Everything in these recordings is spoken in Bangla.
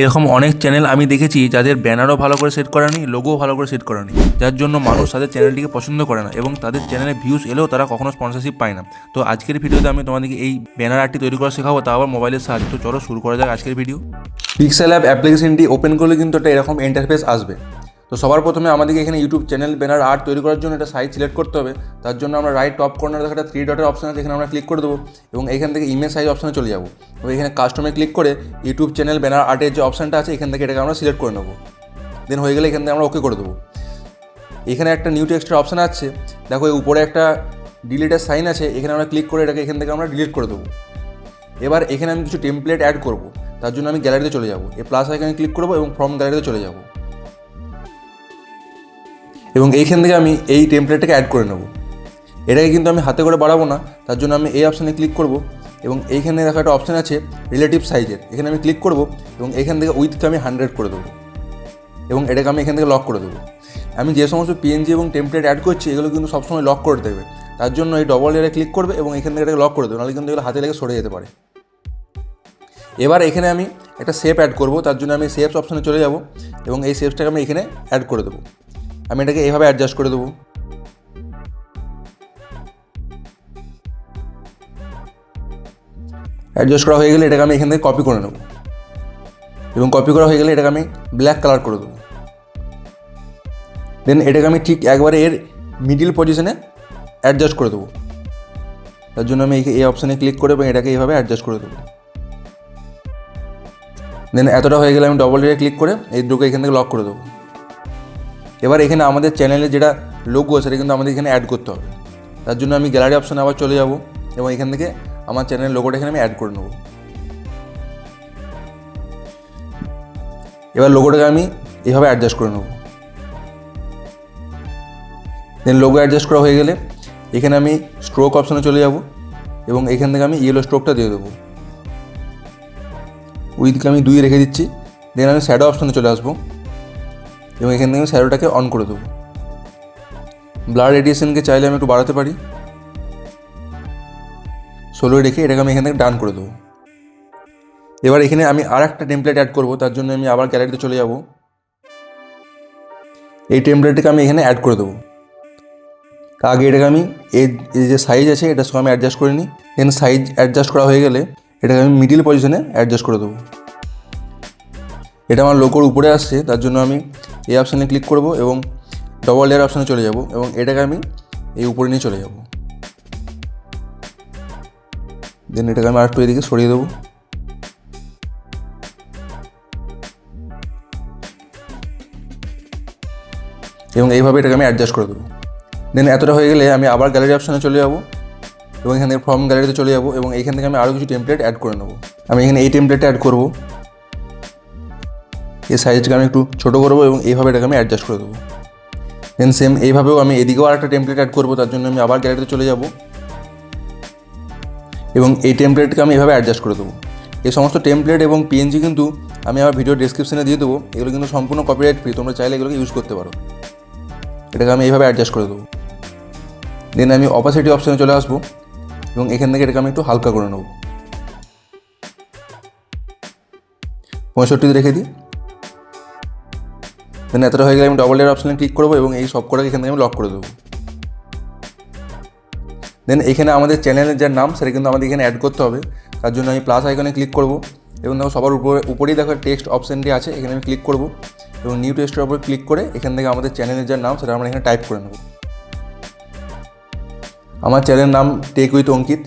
এরকম অনেক চ্যানেল আমি দেখেছি যাদের ব্যানারও ভালো করে সেট করানি লোগোও ভালো করে সেট করানি যার জন্য মানুষ তাদের চ্যানেলটিকে পছন্দ করে না এবং তাদের চ্যানেলে ভিউজ এলেও তারা কখনো স্পন্সরশিপ পায় না। তো আজকের ভিডিওতে আমি তোমাদেরকে এই ব্যানার আর্টটি তৈরি করা শেখাবো, তা আবার মোবাইলের সাহায্যে। তো চলো শুরু করা যাক আজকের ভিডিও পিক্সেল অ্যাপ অ্যাপ্লিকেশনটি ওপেন করলে কিন্তু একটা এরকম ইন্টারফেস আসবে। তো সবার প্রথমে আমাদেরকে এখানে ইউটিউব চ্যানেল ব্যানার আর্ট তৈরি করার জন্য একটা সাইজ সিলেক্ট করতে হবে। তার জন্য আমরা রাইট টপ কর্নার দেখে একটা থ্রি ডটের অপশন আছে, এখানে আমরা ক্লিক করে দেবো এবং এখান থেকে ইমেজ সাইজ অপশানে চলে যাব। এবং এখানে কাস্টমে ক্লিক করে ইউটিউব চ্যানেল ব্যানার আর্টের যে অপশনটা আছে, এখান থেকে এটাকে আমরা সিলেক্ট করে নেব। দেন হয়ে গেলে এখান থেকে আমরা ওকে করে দেবো। এখানে একটা নিউ টেক্সটের অপশন আছে। দেখো, এই উপরে একটা ডিলিটের সাইন আছে, এখানে আমরা ক্লিক করে এটাকে এখান থেকে আমরা ডিলিট করে দেবো। এবার এখানে আমি কিছু টেমপ্লেট অ্যাড করব। তার জন্য আমি গ্যালারিতে চলে যাব। এ প্লাস আইকনে ক্লিক করব এবং ফ্রম গ্যালারিতে চলে যাব। এবং এইখান থেকে আমি এই টেমপ্লেটটাকে অ্যাড করে নেব। এটাকে কিন্তু আমি হাতে করে বাড়াবো না, তার জন্য আমি এই অপশানে ক্লিক করব এবং এইখানে দেখা একটা অপশান আছে রিলেটিভ সাইজের এখানে আমি ক্লিক করব এবং এখান থেকে উইথকে আমি হান্ড্রেড করে দেবো এবং এটাকে আমি এখান থেকে লক করে দেবো। আমি যে সমস্ত পিএনজি এবং টেমপ্লেট অ্যাড করছি, এগুলো কিন্তু সবসময় লক করে দেবে। তার জন্য এই ডবল এয়ারে ক্লিক করবে এবং এখান থেকে এটাকে লক করে দেবে, নাহলে কিন্তু এগুলো হাতে লেগে সরে যেতে পারে। এবার এখানে আমি একটা শেপ অ্যাড করব, তার জন্য আমি শেপস অপশানে চলে যাব এবং এই শেপসটাকে আমি এখানে অ্যাড করে দেবো। আমি এটাকে এইভাবে অ্যাডজাস্ট করে দেবো। অ্যাডজাস্ট করা হয়ে গেলে এটাকে আমি এখান থেকে কপি করে নেব। এবং কপি করা হয়ে গেলে এটাকে আমি ব্ল্যাক কালার করে দেবো। দেন এটাকে আমি ঠিক একবারে এর মিডিল পজিশনে অ্যাডজাস্ট করে দেবো। তার জন্য আমি এই অপশানে ক্লিক করে এবং এটাকে এইভাবে অ্যাডজাস্ট করে দেবো। দেন এতটা হয়ে গেলে আমি ডবল এ ক্লিক করে এই দুটো এখান থেকে লক করে দেবো। এবার এখানে আমাদের চ্যানেলে যেটা লোগো সেটা কিন্তু আমাদের এখানে অ্যাড করতে হবে। তার জন্য আমি গ্যালারি অপশানে আবার চলে যাব এবং এখান থেকে আমার চ্যানেলের লোগোটা এখানে আমি অ্যাড করে নেব। এবার লোগোটাকে আমি এইভাবে অ্যাডজাস্ট করে নেব। দেন লোগো অ্যাডজাস্ট করা হয়ে গেলে এখানে আমি স্ট্রোক অপশানে চলে যাব এবং এখান থেকে আমি ইয়েলো স্ট্রোকটা দিয়ে দেবো। উইথকে আমি দুই রেখে দিচ্ছি। দেন আমি শ্যাডো অপশানে চলে আসব। এবং এখান থেকে আমি শ্যাডোটাকে অন করে দেবো। ব্লাড রেডিয়েশনকে চাইলে আমি একটু বাড়াতে পারি। ষোলোয় রেখে এটাকে আমি এখান থেকে ডান করে দেবো। এবার এখানে আমি আর একটা টেমপ্লেট অ্যাড করব, তার জন্য আমি আবার গ্যালারিতে চলে যাব। এই টেমপ্লেটটাকে আমি এখানে অ্যাড করে দেবো। আগে এটাকে আমি এই যে সাইজ আছে এটার সঙ্গে আমি অ্যাডজাস্ট করে নিই। দেন সাইজ অ্যাডজাস্ট করা হয়ে গেলে এটাকে আমি মিডিল পজিশনে অ্যাডজাস্ট করে দেবো। এটা আমার লোকোর উপরে আসছে, তার জন্য আমি এই অপশানে ক্লিক করব এবং ডবল লেয়ার অপশানে চলে যাব এবং এটাকে আমি এই উপরে নিয়ে চলে যাব। দেন এটাকে আমি আরেকটু এদিকে সরিয়ে দেবো। এবং এইভাবে এটাকে আমি অ্যাডজাস্ট করে দেবো। দেন এতটা হয়ে গেলে আমি আবার গ্যালারি অপশানে চলে যাব এবং এখান থেকে ফর্ম গ্যালারিতে চলে যাব এবং এখান থেকে আমি আরও কিছু টেমপ্লেট অ্যাড করে নেব। আমি এখানে এই টেমপ্লেটটা অ্যাড করব। এই সাইজটাকে আমি একটু ছোটো করব এবং এইভাবে এটাকে আমি অ্যাডজাস্ট করে দেবো। দেন সেম এইভাবেও আমি এদিকেও আরেকটা টেমপ্লেট অ্যাড করব, তার জন্য আমি আবার গ্যালারিতে চলে যাব। এবং এই টেমপ্লেটকে আমি এভাবে অ্যাডজাস্ট করে দেবো। এই সমস্ত টেমপ্লেট এবং পিএনজি কিন্তু আমি আমার ভিডিও ডিসক্রিপশনে দিয়ে দেবো। এগুলো কিন্তু সম্পূর্ণ কপিরাইট ফ্রি তোমরা চাইলে এগুলোকে ইউজ করতে পারো। এটাকে আমি এইভাবে অ্যাডজাস্ট করে দেবো। দেন আমি অপাসিটি অপশানে চলে আসব এবং এখান থেকে এটাকে আমি একটু হালকা করে নেব। পঁয়ষট্টিতে রেখে দিই। দেন এতটা হয়ে গেলে আমি ডবল এর অপশানে ক্লিক করব এবং এই সব কটাকে এখান থেকে আমি লক করে দেবো। দেন এখানে আমাদের চ্যানেলের যার নাম, সেটা কিন্তু আমাদের এখানে অ্যাড করতে হবে। তার জন্য আমি প্লাস আইকনে ক্লিক করব। এবং দেখো সবার উপরে, উপরেই দেখো টেক্সট অপশানটি আছে, এখানে আমি ক্লিক করব। এবং নিউ টেক্সটের উপরে ক্লিক করে এখান থেকে আমাদের চ্যানেলের যার নাম, সেটা আমরা এখানে টাইপ করে নেব। আমার চ্যানেলের নাম টেক উইথ অঙ্কিত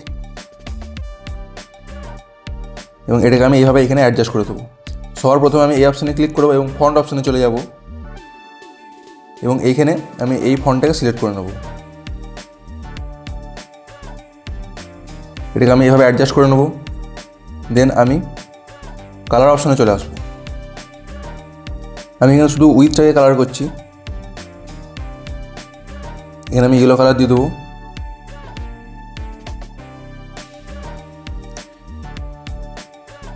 এবং এটাকে আমি এইভাবে এখানে অ্যাডজাস্ট করে দেবো। সবার প্রথমে আমি এই অপশানে ক্লিক করব এবং ফন্ট অপশানে চলে যাব। এবং এইখানে আমি এই ফন্টটাকে সিলেক্ট করে নেব। এটাকে আমি এভাবে অ্যাডজাস্ট করে নেব। দেন আমি কালার অপশানে চলে আসব। আমি এখানে শুধু উইথটাকে কালার করছি। এখানে আমি ইয়েলো কালার দিয়ে দেবো।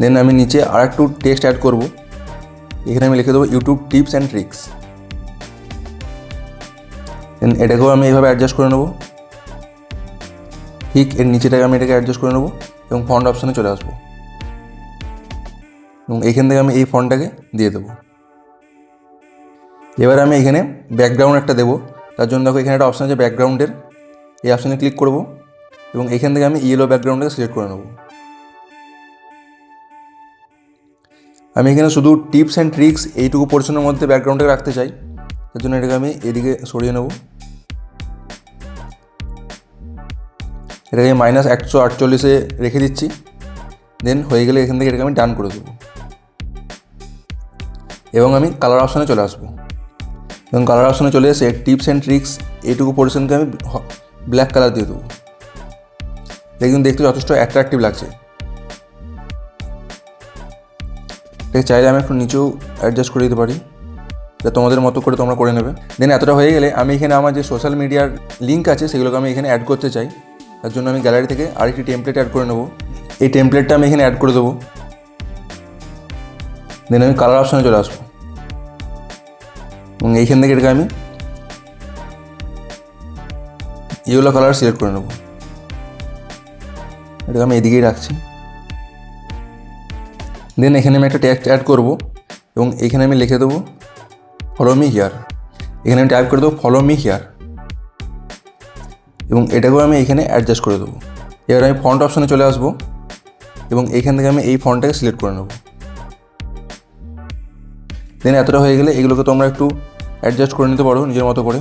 দেন আমি নিচে আর একটু টেক্সট অ্যাড করব। এখানে আমি লিখে দেবো YouTube tips and tricks then এটাকেও আমি এইভাবে অ্যাডজাস্ট করে নেব। ঠিক এর নিচেটাকে আমি এটাকে অ্যাডজাস্ট করে নেব এবং ফন্ট অপশানে চলে আসব। এবং এখান থেকে আমি এই ফন্টটাকে দিয়ে দেবো। এবার আমি এখানে ব্যাকগ্রাউন্ড একটা দেবো। তার জন্য দেখো এখানে একটা অপশান আছে ব্যাকগ্রাউন্ডের এই অপশানে ক্লিক করব এবং এখান থেকে আমি ইয়েলো ব্যাকগ্রাউন্ডটাকে সিলেক্ট করে নেব। আমি এখানে শুধু টিপস অ্যান্ড ট্রিক্স এইটুকু পোর্শনের মধ্যে ব্যাকগ্রাউন্ডটাকে রাখতে চাই। তার জন্য এটাকে আমি এদিকে সরিয়ে নেব। এটাকে মাইনাস একশো আটচল্লিশে রেখে দিচ্ছি। দেন হয়ে গেলে এখান থেকে এটাকে আমি ডান করে দেবো। এবং আমি কালার অপশানে চলে আসব। এবং কালার অপশানে চলে এসে টিপস অ্যান্ড ট্রিক্স এইটুকু পোর্শনকে আমি ব্ল্যাক কালার দিয়ে দেবো। দেখুন দেখতে যথেষ্ট অ্যাট্রাকটিভ লাগছে। চাইলে আমি একটু নিচেও অ্যাডজাস্ট করে দিতে পারি। এটা তোমাদের মতো করে তোমরা করে নেবে। দেন এতটা হয়ে গেলে আমি এখানে আমার যে সোশ্যাল মিডিয়ার লিঙ্ক আছে, সেগুলোকে আমি এখানে অ্যাড করতে চাই। তার জন্য আমি গ্যালারি থেকে আরেকটি টেমপ্লেট অ্যাড করে নেব। এই টেমপ্লেটটা আমি এখানে অ্যাড করে দেবো। দেন আমি কালার অপশানে চলে আসব। এবং এইখান থেকে এটাকে আমি ইয়েলো কালার সিলেক্ট করে নেব। এটাকে আমি এদিকেই রাখছি। দেন এখানে আমি একটা টেক্সট অ্যাড করব। এবং এখানে আমি লিখে দেবো ফলো মি হিয়ার এখানে আমি টাইপ করে দেবো ফলো মি হিয়ার এবং এটাকেও আমি এখানে অ্যাডজাস্ট করে দেবো। এবার আমি ফন্ট অপশানে চলে আসব এবং এইখান থেকে আমি এই ফন্টটাকে সিলেক্ট করে নেব। দেন এতটা হয়ে গেলে এগুলোকে তোমরা একটু অ্যাডজাস্ট করে নিতে পারো নিজের মতো করে।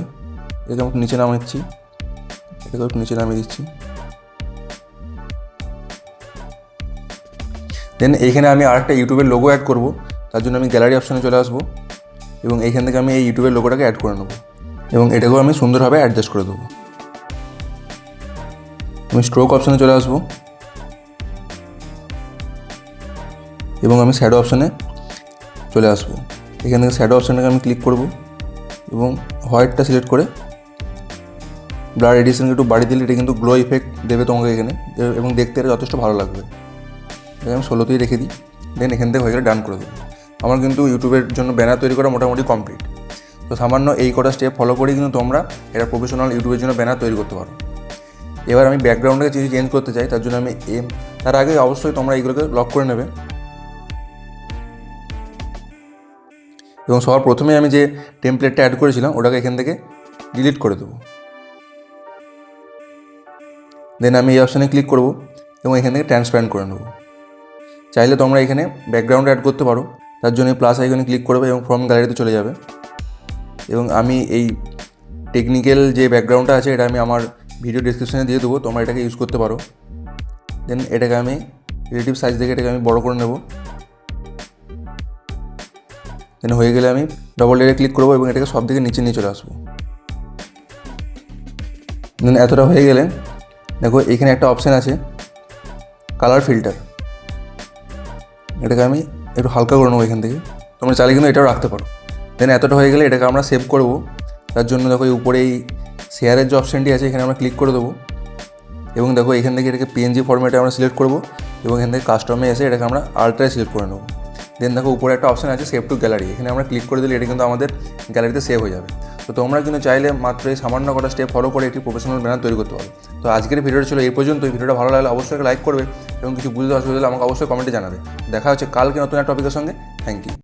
এটাকে আমি নিচে নামাচ্ছি এটাকে একটু নিচে নামিয়ে দিচ্ছি। দেন এইখানে আমি আরেকটা ইউটিউবের লোগো অ্যাড করব। তার জন্য আমি গ্যালারি অপশানে চলে আসব। এবং এইখান থেকে আমি এই ইউটিউবের লোগোটাকে অ্যাড করে নেব। এবং এটাকেও আমি সুন্দরভাবে অ্যাডজাস্ট করে দেবো। আমি স্ট্রোক অপশানে চলে আসব। এবং আমি শ্যাডো অপশানে চলে আসব। এখান থেকে শ্যাডো অপশানটাকে আমি ক্লিক করব এবং হোয়াইটটা সিলেক্ট করে ব্লাড এডিশনকে একটু বাড়ি দিলে এটা কিন্তু গ্লো ইফেক্ট দেবে তোমাকে এখানে। এবং দেখতে এটা যথেষ্ট ভালো লাগবে। আমি ষোলোতেই রেখে দিই। দেন এখান থেকে হয়ে গেলে ডান করে দেবো। আমার কিন্তু ইউটিউবের জন্য ব্যানার তৈরি করা মোটামুটি কমপ্লিট তো সামান্য এই কটা স্টেপ ফলো করেই কিন্তু তোমরা এটা প্রফেশনাল ইউটিউবের জন্য ব্যানার তৈরি করতে পারো। এবার আমি ব্যাকগ্রাউন্ডে যদি চেঞ্জ করতে চাই, তার জন্য আমি এম তার আগে অবশ্যই তোমরা এইগুলোকে লক করে নেবে। এবং সবার প্রথমে আমি যে টেমপ্লেটটা অ্যাড করেছিলাম, ওটাকে এখান থেকে ডিলিট করে দেবো। দেন আমি এই অপশানে ক্লিক করব এবং এখান থেকে ট্রান্সপ্যারেন্ট করে নেব। চাইলে তোমরা এখানে ব্যাকগ্রাউন্ড অ্যাড করতে পারো। তার জন্য প্লাস আইকনে ক্লিক করবে এবং ফর্ম গ্যালারিতে চলে যাবে। এবং আমি এই টেকনিক্যাল যে ব্যাকগ্রাউন্ডটা আছে, এটা আমি আমার ভিডিও ডিসক্রিপশানে দিয়ে দেবো। তোমরা এটাকে ইউজ করতে পারো। দেন এটাকে আমি রিলেটিভ সাইজ থেকে এটাকে আমি বড় করে নেব। দেন হয়ে গেলে আমি ডবল ডেটে ক্লিক করব এবং এটাকে সব দিকে নিচে নিয়ে চলে আসব। দেন এতটা হয়ে গেলে, দেখো এখানে একটা অপশান আছে কালার ফিল্টার এটাকে আমি একটু হালকা করে নেব এখান থেকে। তোমরা চাইলে কিন্তু এটাও রাখতে পারো। দেন এতটা হয়ে গেলে এটাকে আমরা সেভ করব। তার জন্য দেখো এই উপরে এই শেয়ারের যে অপশানটি আছে, এখানে আমরা ক্লিক করে দেবো। এবং দেখো এখান থেকে এটাকে পিএনজি ফর্ম্যাটে আমরা সিলেক্ট করব। এবং এখান থেকে কাস্টমে এসে এটাকে আমরা আল্ট্রায় সিলেক্ট করে নেব। দেন দেখো উপরে একটা অপশান আছে সেভ টু গ্যালারি এখানে আমরা ক্লিক করে দিলে এটা কিন্তু আমাদের গ্যালারিতে সেভ হয়ে যাবে। তো তোমরা কিন্তু চাইলে মাত্র এই সামান্য কটা স্টেপ ফলো করে একটি প্রফেশনাল ব্যানার তৈরি করতে পারো। তো আজকের ভিডিওটা ছিল এই পর্যন্ত ভিডিওটা ভালো লাগলে অবশ্যই লাইক করবে এবং কিছু বুঝতে অসুবিধা হলে আমাকে অবশ্যই কমেন্টে জানাবে। দেখা হচ্ছে কালকে নতুন একটা টপিকের সঙ্গে। Thank you